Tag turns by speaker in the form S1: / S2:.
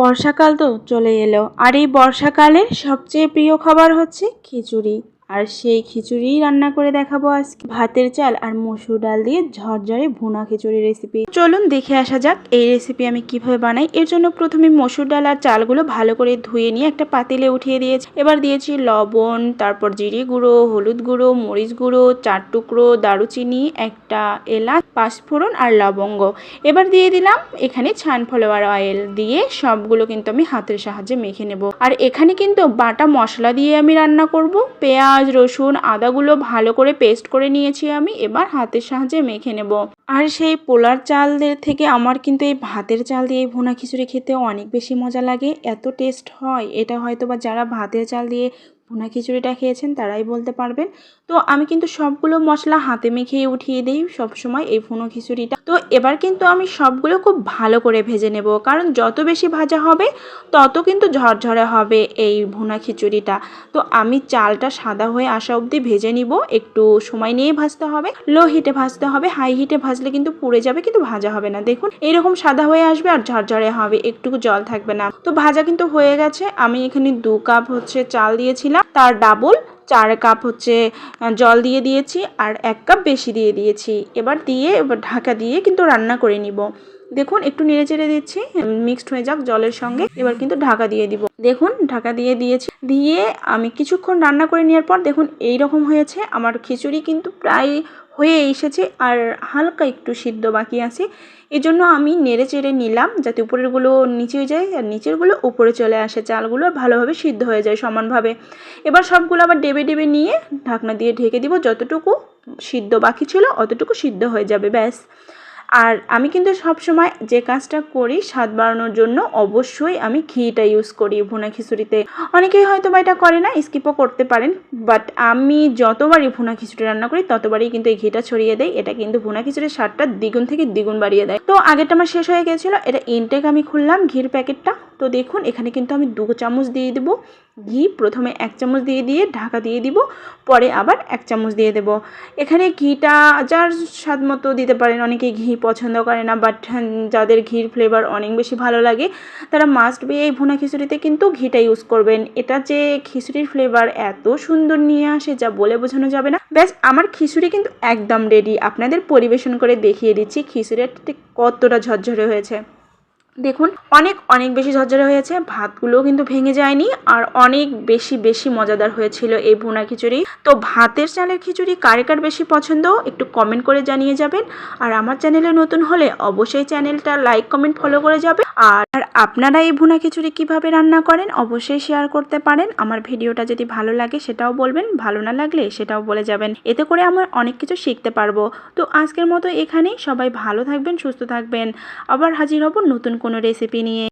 S1: বর্ষাকাল তো চলে এলো। আর এই বর্ষাকালে সবচেয়ে প্রিয় খাবার হচ্ছে খিচুড়ি। আর সেই খিচুড়িই রান্না করে দেখাবো আজকে। ভাতের চাল আর মসুর ডাল দিয়ে ঝরঝরে ভুনা খিচুড়ি রেসিপি চলুন দেখে আসা যাক এই রেসিপি আমি কীভাবে বানাই। এর জন্য প্রথমে মসুর ডাল আর চালগুলো ভালো করে ধুয়ে নিয়ে একটা পাতিলে উঠিয়ে দিয়েছি। এবার দিয়েছি লবণ, তারপর জিরে গুঁড়ো, হলুদ গুঁড়ো, মরিচ গুঁড়ো, চার টুকরো দারুচিনি, একটা এলাচ, পাঁচফোড়ন আর লবঙ্গ। এবার দিয়ে দিলাম এখানে ছানফ্লাওয়ার অয়েল দিয়ে সবগুলো কিন্তু আমি হাতের সাহায্যে মেখে নেব। আর এখানে কিন্তু বাটা মশলা দিয়ে আমি রান্না করব। পেঁয়াজ, রসুন, আদাগুলো ভালো করে পেস্ট করে নিয়েছি আমি। এবার হাতের সাহায্যে মেখে নেব। আর সেই পোলার চালদের থেকে আমার কিন্তু এই ভাতের চাল দিয়ে ভুনা খিচুড়ি খেতে অনেক বেশি মজা লাগে। এত টেস্ট হয়, এটা হয়তো বা যারা ভাতের চাল দিয়ে ভুনা খিচুড়িটা খেয়েছেন, তারাই বলতে পারবেন। তো আমি কিন্তু সবগুলো মশলা হাতে মেখেই উঠিয়ে দিই সবসময় এই ভুনো খিচুড়িটা। তো এবার কিন্তু আমি সবগুলো খুব ভালো করে ভেজে নেব, কারণ যত বেশি ভাজা হবে, তত কিন্তু ঝরঝরে হবে এই ভুনা খিচুড়িটা। তো আমি চালটা সাদা হয়ে আসা অবধি ভেজে নিব, একটু সময় নিয়ে ভাজতে হবে। লো হিটে ভাজতে হবে, হাই হিটে ভাজলে কিন্তু পুড়ে যাবে, কিন্তু ভাজা হবে না। দেখুন এইরকম সাদা হয়ে আসবে আর ঝরঝরে হবে, একটুকু জল থাকবে না। তো ভাজা কিন্তু হয়ে গেছে, আমি এখানে দু কাপ হচ্ছে চাল দিয়েছিলাম। তার ডাবল চার কাপ হচ্ছে জল দিয়ে দিয়েছি আর এক কাপ বেশি দিয়ে দিয়েছি। এবার দিয়ে, এবার ঢাকা দিয়ে কিন্তু রান্না করে নিব। দেখুন, একটু নেড়ে চেড়ে দিচ্ছি। মিক্সড হয়ে যাক জলের সঙ্গে। এবার কিন্তু ঢাকা দিয়ে দিব। দেখুন, ঢাকা দিয়ে দিয়েছি। দিয়ে আমি কিছুক্ষণ রান্না করে নেওয়ার পর দেখুন এই রকম হয়েছে। আমার খিচুড়ি কিন্তু প্রায় হয়ে এসেছে আর হালকা একটু সিদ্ধ বাকি আছে। এই জন্য আমি নেড়ে চেড়ে নিলাম যাতে উপরেরগুলো নিচে যায় আর নিচেরগুলো উপরে চলে আসে। চালগুলো ভালোভাবে সিদ্ধ হয়ে যায় সমানভাবে। এবার সবগুলো আবার ডেবে ডেবে নিয়ে ঢাকনা দিয়ে ঢেকে দিব। যতটুকু সিদ্ধ বাকি ছিল, অতটুকু সিদ্ধ হয়ে যাবে, ব্যাস। আর আমি কিন্তু সব সময় যে কাজটা করি স্বাদ বাড়ানোর জন্য অবশ্যই আমি ঘিটা ইউজ করি ভুনা খিচুড়িতে। অনেকেই হয়তো বা এটা করে না স্কিপও করতে পারেন বাট আমি যতবারই ভুনা খিচুড়ি রান্না করি, ততবারই কিন্তু এই ঘিটা ছড়িয়ে দেয় এটা কিন্তু ভুনা খিচুড়ির স্বাদটা দ্বিগুণ থেকে দ্বিগুণ বাড়িয়ে দেয়। তো আগেরটা আমার শেষ হয়ে গেছিল, এটা ইনটেক আমি খুললাম ঘির প্যাকেটটা। তো দেখুন, এখানে কিন্তু আমি দু চামচ দিয়ে দেবো। ঘি প্রথমে এক চামচ দিয়ে দিয়ে ঢাকা দিয়ে দিব, পরে আবার এক চামচ দিয়ে দেব। এখানে ঘিটা যার স্বাদ মতো দিতে পারেন, অনেকে ঘি পছন্দ করে না বাট যাদের ঘির ফ্লেভার অনেক বেশি ভালো লাগে, তারা মাস্ট বি এই ভুনা খিচুড়িতে কিন্তু ঘিটা ইউজ করবেন। এটা যে খিচুড়ির ফ্লেভার এত সুন্দর নিয়ে আসে যা বলে বোঝানো যাবে না। ব্যাস, আমার খিচুড়ি কিন্তু একদম রেডি আপনাদের পরিবেশন করে দেখিয়ে দিচ্ছি খিচুড়িটা কতটা ঝরঝরে হয়েছে। দেখুন, অনেক অনেক বেশি ঝরঝরে হয়েছে, ভাতগুলোও কিন্তু ভেঙে যায়নি, আর অনেক বেশি বেশি মজাদার হয়েছিল এই ভুনা খিচুড়ি। তো ভাতের চালের খিচুড়ি কারে কার বেশি পছন্দ, একটু কমেন্ট করে জানিয়ে যাবেন, আর আমার চ্যানেলে নতুন হলে অবশ্যই চ্যানেলটা লাইক কমেন্ট ফলো করে যাবে, আর আপনারা এই ভুনা খিচুড়ি কীভাবে রান্না করেন অবশ্যই শেয়ার করতে পারেন, আমার ভিডিওটা যদি ভালো লাগে সেটাও বলবেন, ভালো না লাগলে সেটাও বলে যাবেন, এতে করে আমার অনেক কিছু শিখতে পারব। তো আজকের মতো এখানেই, সবাই ভালো থাকবেন, সুস্থ থাকবেন, আবার হাজির হব নতুন কোনো রেসিপি নিয়ে